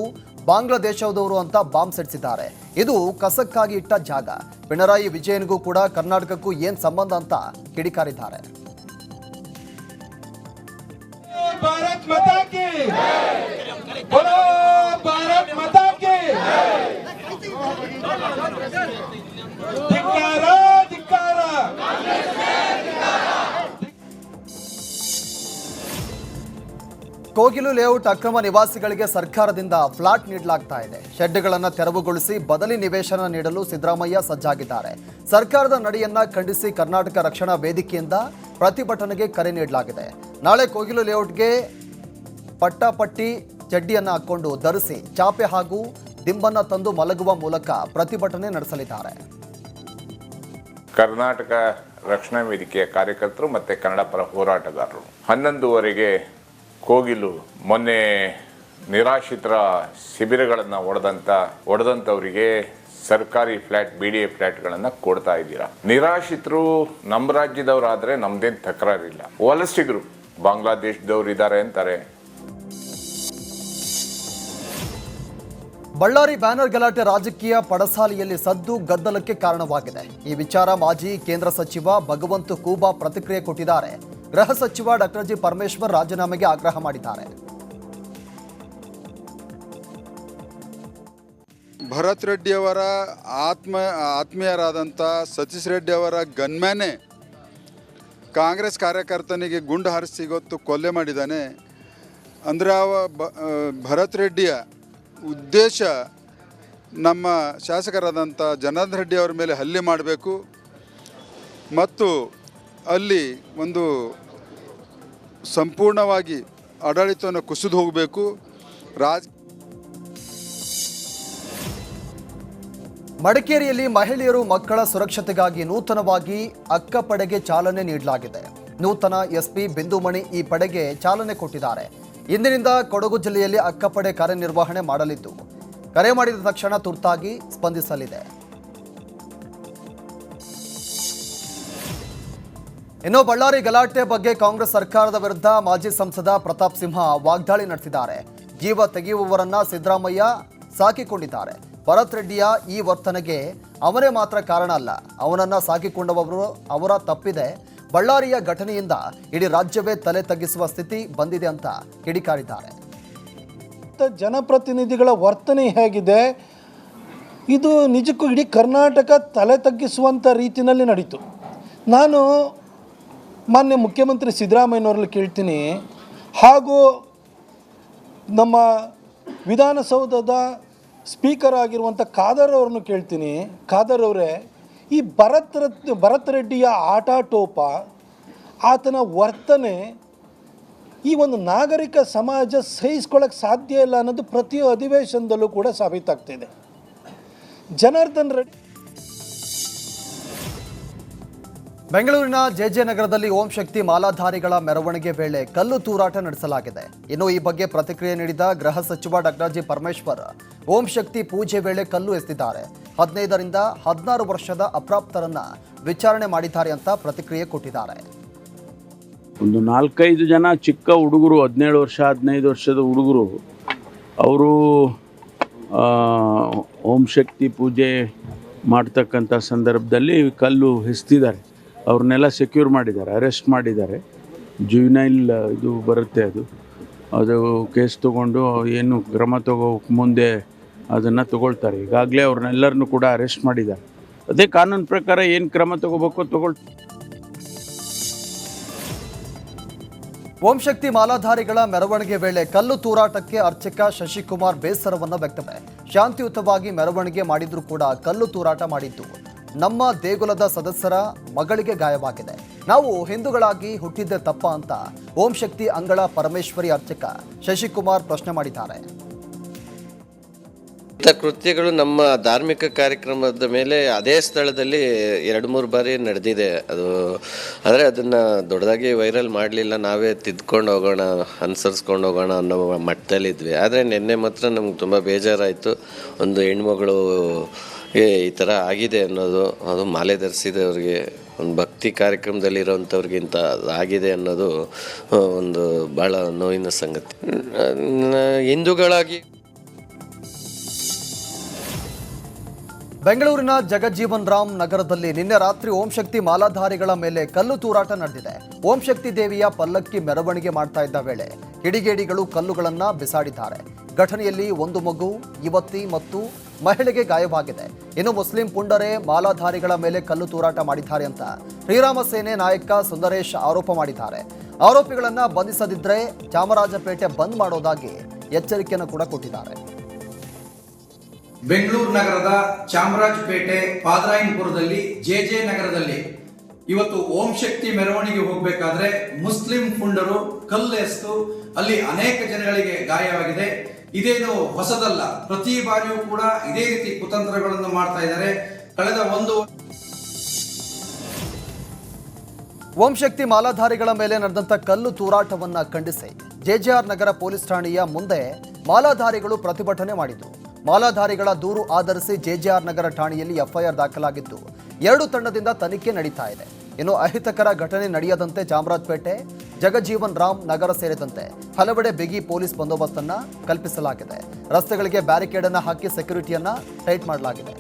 ಬಾಂಗ್ಲಾದೇಶದವರು ಅಂತ ಬಾಂಬ್ ಸೆಡಿಸಿದ್ದಾರೆ. ಇದು ಕಸಕ್ಕಾಗಿ ಇಟ್ಟ ಜಾಗ. ಪಿಣರಾಯಿ ವಿಜಯನ್ಗೂ ಕೂಡ ಕರ್ನಾಟಕಕ್ಕೂ ಏನ್ ಸಂಬಂಧ ಅಂತ ಕಿಡಿಕಾರಿದ್ದಾರೆ. ಭಾರತ್ ಕೋಗಿಲು ಲೇಔಟ್ ಅಕ್ರಮ ನಿವಾಸಿಗಳಿಗೆ ಸರ್ಕಾರದಿಂದ ಫ್ಲಾಟ್ ನೀಡಲಾಗ್ತಾ ಇದೆ. ಶೆಡ್ಗಳನ್ನು ತೆರವುಗೊಳಿಸಿ ಬದಲಿ ನಿವೇಶನ ನೀಡಲು ಸಿದ್ದರಾಮಯ್ಯ ಸಜ್ಜಾಗಿದ್ದಾರೆ. ಸರ್ಕಾರದ ನಡೆಯನ್ನ ಖಂಡಿಸಿ ಕರ್ನಾಟಕ ರಕ್ಷಣಾ ವೇದಿಕೆಯಿಂದ ಪ್ರತಿಭಟನೆಗೆ ಕರೆ ನೀಡಲಾಗಿದೆ. ನಾಳೆ ಕೋಗಿಲು ಲೇಔಟ್ಗೆ ಪಟ್ಟಾಪಟ್ಟಿ ಚಡ್ಡಿಯನ್ನು ಹಾಕೊಂಡು ಧರಿಸಿ ಚಾಪೆ ಹಾಗೂ ದಿಂಬನ್ನು ತಂದು ಮಲಗುವ ಮೂಲಕ ಪ್ರತಿಭಟನೆ ನಡೆಸಲಿದ್ದಾರೆ. ಕರ್ನಾಟಕ ರಕ್ಷಣಾ ವೇದಿಕೆಯ ಕಾರ್ಯಕರ್ತರು ಮತ್ತು ಕನ್ನಡ ಪರ ಹೋರಾಟಗಾರರು. ಹನ್ನೊಂದುವರೆಗೆ ಕೋಗಿಲು, ಮೊನ್ನೆ ನಿರಾಶ್ರಿತರ ಶಿಬಿರಗಳನ್ನು ಒಡೆದಂಥ ಒಡೆದಂಥವರಿಗೆ ಸರ್ಕಾರಿ ಫ್ಲ್ಯಾಟ್ ಬಿ ಡಿ ಎ ಫ್ಲ್ಯಾಟ್ಗಳನ್ನು ಕೊಡ್ತಾ ಇದ್ದೀರಾ? ನಿರಾಶ್ರಿತರು ನಮ್ಮ ರಾಜ್ಯದವರಾದರೆ ನಮ್ದೇನು ತಕರಾರಿಲ್ಲ. ವಲಸಿಗರು ಬಾಂಗ್ಲಾದೇಶದವ್ರು ಇದ್ದಾರೆ ಅಂತಾರೆ. ಬಳ್ಳಾರಿ ಬ್ಯಾನರ್ ಗಲಾಟೆ ರಾಜಕೀಯ ಪಡಸಾಲಿಯಲ್ಲಿ ಸದ್ದು ಗದ್ದಲಕ್ಕೆ ಕಾರಣವಾಗಿದೆ. ಈ ವಿಚಾರ ಮಾಜಿ ಕೇಂದ್ರ ಸಚಿವ ಭಗವಂತ ಕೂಬಾ ಪ್ರತಿಕ್ರಿಯೆ ಕೊಟ್ಟಿದ್ದಾರೆ. ಗೃಹ ಸಚಿವ ಡಾಕ್ಟರ್ ಜಿ ಪರಮೇಶ್ವರ್ ರಾಜೀನಾಮೆಗೆ ಆಗ್ರಹ ಮಾಡಿದ್ದಾರೆ. ಭರತ್ ರೆಡ್ಡಿಯವರ ಆತ್ಮ, ಆತ್ಮೀಯರಾದಂಥ ಸತೀಶ್ ರೆಡ್ಡಿ ಅವರ ಗನ್ಮ್ಯಾನೇ ಕಾಂಗ್ರೆಸ್ ಕಾರ್ಯಕರ್ತನಿಗೆ ಗುಂಡು ಹಾರಿಸಿ ಇವತ್ತು ಕೊಲೆ ಮಾಡಿದ್ದಾನೆ. ಅಂದರೆ ಅವ ಭರತ್ ರೆಡ್ಡಿಯ ಉದ್ದೇಶ ನಮ್ಮ ಶಾಸಕರಾದಂಥ ಜನಾರ್ದನ್ ರೆಡ್ಡಿ ಅವರ ಮೇಲೆ ಹಲ್ಲೆ ಮಾಡಬೇಕು ಮತ್ತು ಅಲ್ಲಿ ಒಂದು ಸಂಪೂರ್ಣವಾಗಿ ಆಡಳಿತವನ್ನು ಕುಸಿದು ಹೋಗಬೇಕು. ರಾಜ ಮಡಿಕೇರಿಯಲ್ಲಿ ಮಹಿಳೆಯರು ಮಕ್ಕಳ ಸುರಕ್ಷತೆಗಾಗಿ ನೂತನವಾಗಿ ಅಕ್ಕ ಪಡೆಗೆ ಚಾಲನೆ ನೀಡಲಾಗಿದೆ. ನೂತನ ಎಸ್ಪಿ ಬಿಂದುಮಣಿ ಈ ಪಡೆಗೆ ಚಾಲನೆ ಕೊಟ್ಟಿದ್ದಾರೆ. ಇಂದಿನಿಂದ ಕೊಡಗು ಜಿಲ್ಲೆಯಲ್ಲಿ ಅಕ್ಕಪಡೆ ಕಾರ್ಯನಿರ್ವಹಣೆ ಮಾಡಲಿದ್ದು, ಕರೆ ಮಾಡಿದ ತಕ್ಷಣ ತುರ್ತಾಗಿ ಸ್ಪಂದಿಸಲಿದೆ. ಇನ್ನು ಬಳ್ಳಾರಿ ಗಲಾಟೆ ಬಗ್ಗೆ ಕಾಂಗ್ರೆಸ್ ಸರ್ಕಾರದ ವಿರುದ್ಧ ಮಾಜಿ ಸಂಸದ ಪ್ರತಾಪ್ ಸಿಂಹ ವಾಗ್ದಾಳಿ ನಡೆಸಿದ್ದಾರೆ. ಜೀವ ತೆಗೆಯುವವರನ್ನ ಸಿದ್ದರಾಮಯ್ಯ ಸಾಕಿಕೊಂಡಿದ್ದಾರೆ. ಭರತ್ ರೆಡ್ಡಿಯ ಈ ವರ್ತನೆಗೆ ಅವರೇ ಮಾತ್ರ ಕಾರಣ ಅಲ್ಲ. ಅವನನ್ನ ಸಾಕಿಕೊಂಡವರು ಅವರ ತಪ್ಪಿದೆ. ಬಳ್ಳಾರಿಯ ಘಟನೆಯಿಂದ ಇಡೀ ರಾಜ್ಯವೇ ತಲೆ ತಗ್ಗಿಸುವ ಸ್ಥಿತಿ ಬಂದಿದೆ ಅಂತ ಕಿಡಿಕಾರಿದ್ದಾರೆ. ಜನಪ್ರತಿನಿಧಿಗಳ ವರ್ತನೆ ಹೇಗಿದೆ? ಇದು ನಿಜಕ್ಕೂ ಇಡೀ ಕರ್ನಾಟಕ ತಲೆ ತಗ್ಗಿಸುವಂಥ ರೀತಿಯಲ್ಲಿ ನಡೀತು. ನಾನು ಮಾನ್ಯ ಮುಖ್ಯಮಂತ್ರಿ ಸಿದ್ದರಾಮಯ್ಯನವರಲ್ಲಿ ಕೇಳ್ತೀನಿ. ಹಾಗೂ ನಮ್ಮ ವಿಧಾನಸೌಧದ ಸ್ಪೀಕರ್ ಆಗಿರುವಂಥ ಖಾದರ್ ಅವ್ರನ್ನು ಕೇಳ್ತೀನಿ. ಖಾದರ್ ಅವರೇ ಈ ಭರತ್ ರತ್, ಭರತ್ ರೆಡ್ಡಿಯ ಆಟಾಟೋಪ ಆತನ ವರ್ತನೆ ಈ ಒಂದು ನಾಗರಿಕ ಸಮಾಜ ಸಹಿಸ್ಕೊಳ್ಳೋಕ್ಕೆ ಸಾಧ್ಯ ಇಲ್ಲ ಅನ್ನೋದು ಪ್ರತಿ ಅಧಿವೇಶನದಲ್ಲೂ ಕೂಡ ಸಾಬೀತಾಗ್ತಿದೆ. ಜನಾರ್ದನ್ ರೆಡ್ಡಿ ಬೆಂಗಳೂರಿನ ಜೆಜೆ ನಗರದಲ್ಲಿ ಓಂ ಶಕ್ತಿ ಮಾಲಾಧಾರಿಗಳ ಮೆರವಣಿಗೆ ವೇಳೆ ಕಲ್ಲು ತೂರಾಟ ನಡೆಸಲಾಗಿದೆ. ಇನ್ನು ಈ ಬಗ್ಗೆ ಪ್ರತಿಕ್ರಿಯೆ ನೀಡಿದ ಗೃಹ ಸಚಿವ ಡಾಕ್ಟರ್ ಜಿ ಪರಮೇಶ್ವರ್, ಓಂ ಶಕ್ತಿ ಪೂಜೆ ವೇಳೆ ಕಲ್ಲು ಎಸೆದಿದ್ದಾರೆ ಹದಿನೈದರಿಂದ ಹದಿನಾರು ವರ್ಷದ ಅಪ್ರಾಪ್ತರನ್ನ ವಿಚಾರಣೆ ಮಾಡಿದ್ದಾರೆ ಅಂತ ಪ್ರತಿಕ್ರಿಯೆ ಕೊಟ್ಟಿದ್ದಾರೆ. ಒಂದು ನಾಲ್ಕೈದು ಜನ ಚಿಕ್ಕ ಹುಡುಗರು, ಹದಿನೇಳು ವರ್ಷ, ಹದಿನೈದು ವರ್ಷದ ಹುಡುಗರು, ಅವರು ಓಂ ಶಕ್ತಿ ಪೂಜೆ ಮಾಡ್ತಕ್ಕಂಥ ಸಂದರ್ಭದಲ್ಲಿ ಕಲ್ಲು ಹೆಸ್ತಿದ್ದಾರೆ ಅವ್ರನ್ನೆಲ್ಲ ಸೆಕ್ಯೂರ್ ಮಾಡಿದ್ದಾರೆ, ಅರೆಸ್ಟ್ ಮಾಡಿದ್ದಾರೆ. ಜುವಿನೈಲ್ ಇದು ಬರುತ್ತೆ ಅದು. ಅದು ಕೇಸ್ ತೊಗೊಂಡು ಏನು ಕ್ರಮ ತಗೋ ಮುಂದೆ ಅದನ್ನು ತಗೊಳ್ತಾರೆ. ಈಗಾಗಲೇ ಅವ್ರನ್ನೆಲ್ಲರನ್ನೂ ಕೂಡ ಅರೆಸ್ಟ್ ಮಾಡಿದ್ದಾರೆ. ಅದೇ ಕಾನೂನು ಪ್ರಕಾರ ಏನು ಕ್ರಮ ತಗೋಬೇಕು ಓಂ ಶಕ್ತಿ ಮಾಲಾಧಾರಿಗಳ ಮೆರವಣಿಗೆ ವೇಳೆ ಕಲ್ಲು ತೂರಾಟಕ್ಕೆ ಅರ್ಚಕ ಶಶಿಕುಮಾರ್ ಬೇಸರವನ್ನು ವ್ಯಕ್ತಪಡಿಸಿದ್ದಾರೆ. ಶಾಂತಿಯುತವಾಗಿ ಮೆರವಣಿಗೆ ಮಾಡಿದ್ರೂ ಕೂಡ ಕಲ್ಲು ತೂರಾಟ ಮಾಡಿದ್ದು ನಮ್ಮ ದೇಗುಲದ ಸದಸ್ಯರ ಮಗಳಿಗೆ ಗಾಯವಾಗಿದೆ. ನಾವು ಹಿಂದೂಗಳಾಗಿ ಹುಟ್ಟಿದ್ದೆ ತಪ್ಪ ಅಂತ ಓಂ ಶಕ್ತಿ ಅಂಗಳ ಪರಮೇಶ್ವರಿ ಅರ್ಚಕ ಶಶಿಕುಮಾರ್ ಪ್ರಶ್ನೆ ಮಾಡಿದ್ದಾರೆ. ಇಂಥ ಕೃತ್ಯಗಳು ನಮ್ಮ ಧಾರ್ಮಿಕ ಕಾರ್ಯಕ್ರಮದ ಮೇಲೆ ಅದೇ ಸ್ಥಳದಲ್ಲಿ ಎರಡು ಮೂರು ಬಾರಿ ನಡೆದಿದೆ. ಅದು ಆದರೆ ಅದನ್ನು ದೊಡ್ಡದಾಗಿ ವೈರಲ್ ಮಾಡಲಿಲ್ಲ. ನಾವೇ ತಿದ್ಕೊಂಡು ಹೋಗೋಣ, ಅನುಸರಿಸ್ಕೊಂಡು ಹೋಗೋಣ ಅನ್ನೋ ಮಟ್ಟದಲ್ಲಿದ್ವಿ ಆದರೆ ನಿನ್ನೆ ಮಾತ್ರ ನಮ್ಗೆ ತುಂಬ ಬೇಜಾರಾಯಿತು. ಒಂದು ಹೆಣ್ಮಗಳು ಏ ಈ ಥರ ಆಗಿದೆ ಅನ್ನೋದು, ಅದು ಮಾಲೆ ಧರಿಸಿದವ್ರಿಗೆ ಒಂದು ಭಕ್ತಿ ಕಾರ್ಯಕ್ರಮದಲ್ಲಿರೋಂಥವ್ರಿಗಿಂತ ಆಗಿದೆ ಅನ್ನೋದು, ಒಂದು ಭಾಳ ನೋವಿನ ಸಂಗತಿ. ಹಿಂದೂಗಳಾಗಿ ಬೆಂಗಳೂರಿನ ಜಗಜ್ಜೀವನ್ ರಾಮ್ ನಗರದಲ್ಲಿ ನಿನ್ನೆ ರಾತ್ರಿ ಓಂ ಶಕ್ತಿ ಮಾಲಾಧಾರಿಗಳ ಮೇಲೆ ಕಲ್ಲು ತೂರಾಟ ನಡೆದಿದೆ. ಓಂ ಶಕ್ತಿ ದೇವಿಯ ಪಲ್ಲಕ್ಕಿ ಮೆರವಣಿಗೆ ಮಾಡ್ತಾ ಇದ್ದ ವೇಳೆ ಕಿಡಿಗೇಡಿಗಳು ಕಲ್ಲುಗಳನ್ನ ಬಿಸಾಡಿದ್ದಾರೆ. ಘಟನೆಯಲ್ಲಿ ಒಂದು ಮಗು, ಯುವತಿ ಮತ್ತು ಮಹಿಳೆಗೆ ಗಾಯವಾಗಿದೆ. ಇನ್ನು ಮುಸ್ಲಿಂ ಪುಂಡರೆ ಮಾಲಾಧಾರಿಗಳ ಮೇಲೆ ಕಲ್ಲು ತೂರಾಟ ಮಾಡಿದ್ದಾರೆ ಅಂತ ಶ್ರೀರಾಮ ಸೇನೆ ನಾಯಕ ಸುಂದರೇಶ್ ಆರೋಪ ಮಾಡಿದ್ದಾರೆ. ಆರೋಪಿಗಳನ್ನ ಬಂಧಿಸದಿದ್ರೆ ಚಾಮರಾಜಪೇಟೆ ಬಂದ್ ಮಾಡೋದಾಗಿ ಎಚ್ಚರಿಕೆಯನ್ನು ಕೂಡ ಕೊಟ್ಟಿದ್ದಾರೆ. ಬೆಂಗಳೂರು ನಗರದ ಚಾಮರಾಜಪೇಟೆ ಪಾದರಾಯನಪುರದಲ್ಲಿ ಜೆ ಜೆ ನಗರದಲ್ಲಿ. ಇವತ್ತು ಓಂ ಶಕ್ತಿ ಮೆರವಣಿಗೆ ಹೋಗಬೇಕಾದ್ರೆ ಮುಸ್ಲಿಂ ಪುಂಡರು ಕಲ್ಲೆಸ್ತು ಅಲ್ಲಿ ಅನೇಕ ಜನಗಳಿಗೆ ಗಾಯವಾಗಿದೆ. ಇದೇನು ಹೊಸದಲ್ಲ, ಪ್ರತಿ ಬಾರಿಯೂ ಕೂಡ ಇದೇ ರೀತಿ ಕುತಂತ್ರಗಳನ್ನು ಮಾಡ್ತಾ ಇದ್ದಾರೆ. ಕಳೆದ ಒಂದು ಓಂ ಶಕ್ತಿ ಮಾಲಾಧಾರಿಗಳ ಮೇಲೆ ನಡೆದಂತ ಕಲ್ಲು ತೂರಾಟವನ್ನ ಖಂಡಿಸಿ ಜೆಜೆಆರ್ ನಗರ ಪೊಲೀಸ್ ಠಾಣೆಯ ಮುಂದೆ ಮಾಲಾಧಾರಿಗಳು ಪ್ರತಿಭಟನೆ ಮಾಡಿದ್ರು. ಮಾಲಾಧಾರಿಗಳ ದೂರು ಆಧರಿಸಿ ಜೆಜೆಆರ್ ನಗರ ಠಾಣೆಯಲ್ಲಿ ಎಫ್ಐಆರ್ ದಾಖಲಾಗಿದ್ದು, ಎರಡು ತಂಡದಿಂದ ತನಿಖೆ ನಡೀತಾ ಇದೆ. ಇನ್ನು ಅಹಿತಕರ ಘಟನೆ ನಡೆಯದಂತೆ ಚಾಮರಾಜಪೇಟೆ, ಜಗಜೀವನ್ ರಾಮ್ ನಗರ ಸೇರಿದಂತೆ ಹಲವೆಡೆ ಬಿಗಿ ಪೊಲೀಸ್ ಬಂದೋಬಸ್ತನ್ನ ಕಲ್ಪಿಸಲಾಗಿದೆ. ರಸ್ತೆಗಳಿಗೆ ಬ್ಯಾರಿಕೇಡ್ ಅನ್ನ ಹಾಕಿ ಸೆಕ್ಯೂರಿಟಿಯನ್ನ ಟೈಟ್ ಮಾಡಲಾಗಿದೆ.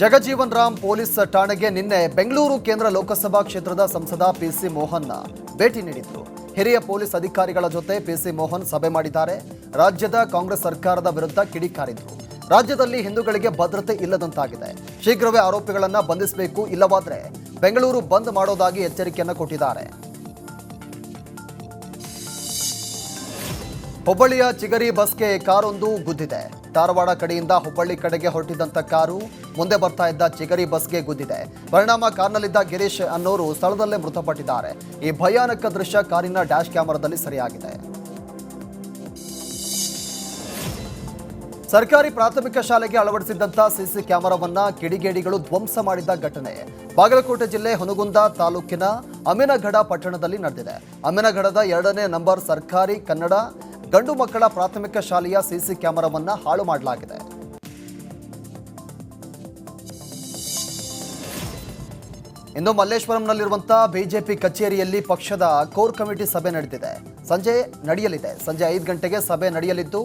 ಜಗಜೀವನ್ ರಾಮ್ ಪೊಲೀಸ್ ಠಾಣೆಗೆ ನಿನ್ನೆ ಬೆಂಗಳೂರು ಕೇಂದ್ರ ಲೋಕಸಭಾ ಕ್ಷೇತ್ರದ ಸಂಸದ ಪಿಸಿ ಮೋಹನ್ ಭೇಟಿ ನೀಡಿದ್ರು ಹಿರಿಯ ಪೊಲೀಸ್ ಅಧಿಕಾರಿಗಳ ಜೊತೆ ಪಿಸಿ ಮೋಹನ್ ಸಭೆ ಮಾಡಿದ್ದಾರೆ. ರಾಜ್ಯದ ಕಾಂಗ್ರೆಸ್ ಸರ್ಕಾರದ ವಿರುದ್ಧ ಕಿಡಿಕಾರಿದ್ರು ರಾಜ್ಯದಲ್ಲಿ ಹಿಂದೂಗಳಿಗೆ ಭದ್ರತೆ ಇಲ್ಲದಂತಾಗಿದೆ. ಶೀಘ್ರವೇ ಆರೋಪಿಗಳನ್ನು ಬಂಧಿಸಬೇಕು ಇಲ್ಲವಾದರೆ ಬೆಂಗಳೂರು ಬಂದ್ ಮಾಡೋದಾಗಿ ಎಚ್ಚರಿಕೆಯನ್ನು ಕೊಟ್ಟಿದ್ದಾರೆ. ಹುಬ್ಬಳ್ಳಿಯ ಚಿಗರಿ ಬಸ್ಗೆ ಕಾರೊಂದು ಗುದ್ದಿದೆ. ಧಾರವಾಡ ಕಡೆಯಿಂದ ಹುಬ್ಬಳ್ಳಿ ಕಡೆಗೆ ಹೊರಟಿದ್ದಂತ ಕಾರು ಮುಂದೆ ಬರ್ತಾ ಇದ್ದ ಚಿಗರಿ ಬಸ್ಗೆ ಗುದ್ದಿದೆ. ಪರಿಣಾಮ ಕಾರ್ನಲ್ಲಿದ್ದ ಗಿರೀಶ್ ಅನ್ನೋರು ಸ್ಥಳದಲ್ಲೇ ಮೃತಪಟ್ಟಿದ್ದಾರೆ. ಈ ಭಯಾನಕ ದೃಶ್ಯ ಕಾರಿನ ಡ್ಯಾಶ್ ಕ್ಯಾಮೆರಾದಲ್ಲಿ ಸರಿಯಾಗಿದೆ. ಸರ್ಕಾರಿ ಪ್ರಾಥಮಿಕ ಶಾಲೆಗೆ ಅಳವಡಿಸಿದ್ದಂಥ ಸಿಸಿ ಕ್ಯಾಮೆರಾವನ್ನ ಕಿಡಿಗೇಡಿಗಳು ಧ್ವಂಸ ಮಾಡಿದ್ದ ಘಟನೆ. ಬಾಗಲಕೋಟೆ ಜಿಲ್ಲೆ ಹುನಗುಂದ ತಾಲೂಕಿನ ಅಮಿನಗಢ ಪಟ್ಟಣದಲ್ಲಿ ನಡೆದಿದೆ. ಅಮಿನಗಢದ ಎರಡನೇ ನಂಬರ್ ಸರ್ಕಾರಿ ಕನ್ನಡ ಗಂಡು ಮಕ್ಕಳ ಪ್ರಾಥಮಿಕ ಶಾಲೆಯ ಸಿಸಿ ಕ್ಯಾಮೆರಾವನ್ನು ಹಾಳು ಮಾಡಲಾಗಿದೆ. ಇನ್ನು ಮಲ್ಲೇಶ್ವರಂನಲ್ಲಿರುವಂತಹ ಬಿಜೆಪಿ ಕಚೇರಿಯಲ್ಲಿ ಪಕ್ಷದ ಕೋರ್ ಕಮಿಟಿ ಸಭೆ ನಡೆದಿದೆ. ಸಂಜೆ ನಡೆಯಲಿದೆ. ಸಂಜೆ ಐದು ಗಂಟೆಗೆ ಸಭೆ ನಡೆಯಲಿದ್ದು,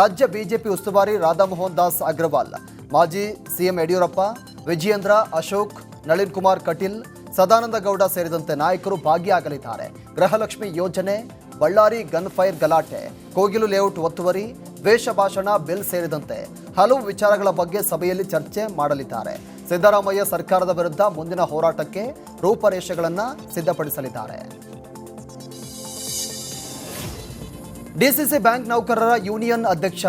ರಾಜ್ಯ ಬಿಜೆಪಿ ಉಸ್ತುವಾರಿ ರಾಧಾಮೋಹನ್ ದಾಸ್ ಅಗ್ರವಾಲ್, ಮಾಜಿ ಸಿಎಂ ಯಡಿಯೂರಪ್ಪ, ವಿಜಯೇಂದ್ರ, ಅಶೋಕ್, ನಳಿನ್ ಕುಮಾರ್ ಕಟೀಲ್, ಸದಾನಂದ ಗೌಡ ಸೇರಿದಂತೆ ನಾಯಕರು ಭಾಗಿಯಾಗಲಿದ್ದಾರೆ. ಗೃಹಲಕ್ಷ್ಮಿ ಯೋಜನೆ ಬಳ್ಳಾರಿ ಗನ್ ಫೈರ್ ಗಲಾಟೆ, ಕೋಗಿಲು ಲೇಔಟ್ ಒತ್ತುವರಿ ವೇಷಭಾಷಣ ಭಾಷಣ, ಬಿಲ್ ಸೇರಿದಂತೆ ಹಲವು ವಿಚಾರಗಳ ಬಗ್ಗೆ ಸಭೆಯಲ್ಲಿ ಚರ್ಚೆ ಮಾಡಲಿದ್ದಾರೆ. ಸಿದ್ದರಾಮಯ್ಯ ಸರ್ಕಾರದ ವಿರುದ್ಧ ಮುಂದಿನ ಹೋರಾಟಕ್ಕೆ ರೂಪರೇಷೆಗಳನ್ನು ಸಿದ್ಧಪಡಿಸಲಿದ್ದಾರೆ. ಡಿಸಿಸಿ ಬ್ಯಾಂಕ್ ನೌಕರರ ಯೂನಿಯನ್ ಅಧ್ಯಕ್ಷ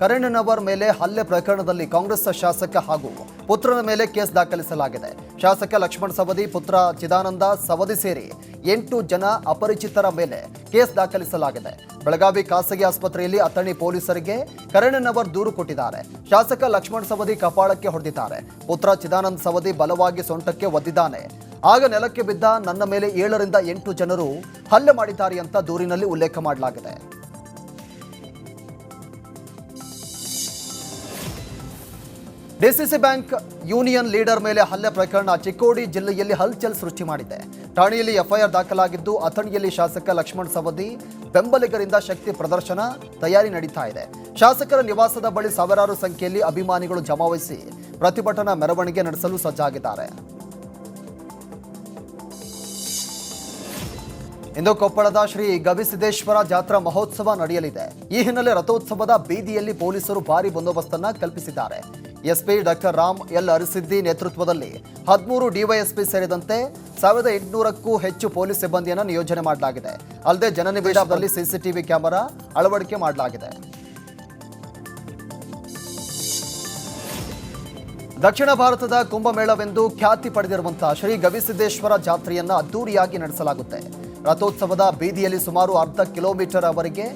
ಕರಣನವರ್ ಮೇಲೆ ಹಲ್ಲೆ ಪ್ರಕರಣದಲ್ಲಿ ಕಾಂಗ್ರೆಸ್ ಶಾಸಕ ಹಾಗೂ ಪುತ್ರನ ಮೇಲೆ ಕೇಸ್ ದಾಖಲಿಸಲಾಗಿದೆ. ಶಾಸಕ ಲಕ್ಷ್ಮಣ್ ಸವದಿ, ಪುತ್ರ ಚಿದಾನಂದ ಸವದಿ ಸೇರಿ ಎಂಟು ಜನ ಅಪರಿಚಿತರ ಮೇಲೆ ಕೇಸ್ ದಾಖಲಿಸಲಾಗಿದೆ. ಬೆಳಗಾವಿ ಖಾಸಗಿ ಆಸ್ಪತ್ರೆಯಲ್ಲಿ ಅಥಣಿ ಪೊಲೀಸರಿಗೆ ಕರಣನವರ್ ದೂರು ಕೊಟ್ಟಿದ್ದಾರೆ. ಶಾಸಕ ಲಕ್ಷ್ಮಣ್ ಸವದಿ ಕಪಾಳಕ್ಕೆ ಹೊಡೆದಿದ್ದಾರೆ. ಪುತ್ರ ಚಿದಾನಂದ ಸವದಿ ಬಲವಾಗಿ ಸೊಂಟಕ್ಕೆ ಒದ್ದಿದ್ದಾನೆ. ಆಗ ನೆಲಕ್ಕೆ ಬಿದ್ದ ನನ್ನ ಮೇಲೆ ಏಳರಿಂದ ಎಂಟು ಜನರು ಹಲ್ಲೆ ಮಾಡಿದ್ದಾರೆ ಅಂತ ದೂರಿನಲ್ಲಿ ಉಲ್ಲೇಖ ಮಾಡಲಾಗಿದೆ. ಡಿಸಿಸಿ ಬ್ಯಾಂಕ್ ಯೂನಿಯನ್ ಲೀಡರ್ ಮೇಲೆ ಹಲ್ಲೆ ಪ್ರಕರಣ ಚಿಕ್ಕೋಡಿ ಜಿಲ್ಲೆಯಲ್ಲಿ ಹಲ್ಚಲ್ ಸೃಷ್ಟಿ ಮಾಡಿದೆ. ಠಾಣೆಯಲ್ಲಿ ಎಫ್ಐಆರ್ ದಾಖಲಾಗಿದ್ದು, ಅಥಣಿಯಲ್ಲಿ ಶಾಸಕ ಲಕ್ಷ್ಮಣ್ ಸವದಿ, ಬೆಂಬಲಿಗರಿಂದ ಶಕ್ತಿ ಪ್ರದರ್ಶನ ತಯಾರಿ ನಡೀತಾ ಇದೆ. ಶಾಸಕರ ನಿವಾಸದ ಬಳಿ ಸಾವಿರಾರು ಸಂಖ್ಯೆಯಲ್ಲಿ ಅಭಿಮಾನಿಗಳು ಜಮಾವಹಿಸಿ ಪ್ರತಿಭಟನಾ ಮೆರವಣಿಗೆ ನಡೆಸಲು ಸಜ್ಜಾಗಿದ್ದಾರೆ. ಇಂದು ಕೊಪ್ಪಳದ ಶ್ರೀ ಗವಿಸಿದ್ದೇಶ್ವರ ಜಾತ್ರಾ ಮಹೋತ್ಸವ ನಡೆಯಲಿದೆ. ಈ ಹಿನ್ನೆಲೆ ರಥೋತ್ಸವದ ಬೀದಿಯಲ್ಲಿ ಪೊಲೀಸರು ಭಾರಿ ಬಂದೋಬಸ್ತನ್ನ ಕಲ್ಪಿಸಿದ್ದಾರೆ. ಎಸ್ಪಿ ಡಾಕ್ಟರ್ ರಾಮ್ ಎಲ್ ಅರಿಸಿದ್ದಿ ನೇತೃತ್ವದಲ್ಲಿ ಹದಿಮೂರು ಡಿವೈಎಸ್ಪಿ ಸೇರಿದಂತೆ ಸಾವಿರದ ಎಂಟುನೂರಕ್ಕೂ ಹೆಚ್ಚು ಪೊಲೀಸ್ ಸಿಬ್ಬಂದಿಯನ್ನು ನಿಯೋಜನೆ ಮಾಡಲಾಗಿದೆ. ಅಲ್ಲದೆ ಜನನಿಬಿಡದಲ್ಲಿ ಸಿಸಿಟಿವಿ ಕ್ಯಾಮೆರಾ ಅಳವಡಿಕೆ ಮಾಡಲಾಗಿದೆ. ದಕ್ಷಿಣ ಭಾರತದ ಕುಂಭಮೇಳವೆಂದು ಖ್ಯಾತಿ ಪಡೆದಿರುವಂತಹ ಶ್ರೀ ಗವಿಸಿದ್ದೇಶ್ವರ ಜಾತ್ರೆಯನ್ನು ಅದ್ದೂರಿಯಾಗಿ ನಡೆಸಲಾಗುತ್ತೆ. ರಥೋತ್ಸವದ ಬೀದಿಯಲ್ಲಿ ಸುಮಾರು ಅರ್ಧ ಕಿಲೋಮೀಟರ್ ಅವರೆಗೆ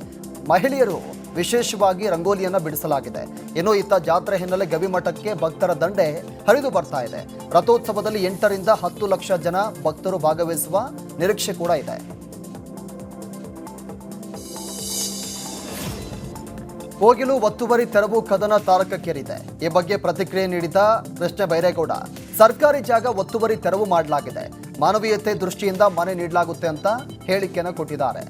ಮಹಿಳೆಯರು ವಿಶೇಷವಾಗಿ ರಂಗೋಲಿಯನ್ನ ಬಿಡಿಸಲಾಗಿದೆ. ಇನ್ನು ಇತ್ತ ಜಾತ್ರೆ ಹಿನ್ನೆಲೆ ಗವಿಮಠಕ್ಕೆ ಭಕ್ತರ ದಂಡೆ ಹರಿದು ಬರ್ತಾ ಇದೆ. ರಥೋತ್ಸವದಲ್ಲಿ ಎಂಟರಿಂದ ಹತ್ತು ಲಕ್ಷ ಜನ ಭಕ್ತರು ಭಾಗವಹಿಸುವ ನಿರೀಕ್ಷೆ ಕೂಡ ಇದೆ. ಕೋಗಿಲು ಒತ್ತುವರಿ ತೆರವು ಕದನ ತಾರಕಕ್ಕೇರಿದೆ. ಈ ಬಗ್ಗೆ ಪ್ರತಿಕ್ರಿಯೆ ನೀಡಿದ ಕೃಷ್ಣ ಬೈರೇಗೌಡ, ಸರ್ಕಾರಿ ಜಾಗ ಒತ್ತುವರಿ ತೆರವು ಮಾಡಲಾಗಿದೆ. ಮಾನವೀಯತೆ ದೃಷ್ಟಿಯಿಂದ ಮನೆ ನೀಡಲಾಗುತ್ತೆ ಅಂತ ಹೇಳಿಕೆಯನ್ನು ಕೊಟ್ಟಿದ್ದಾರೆ.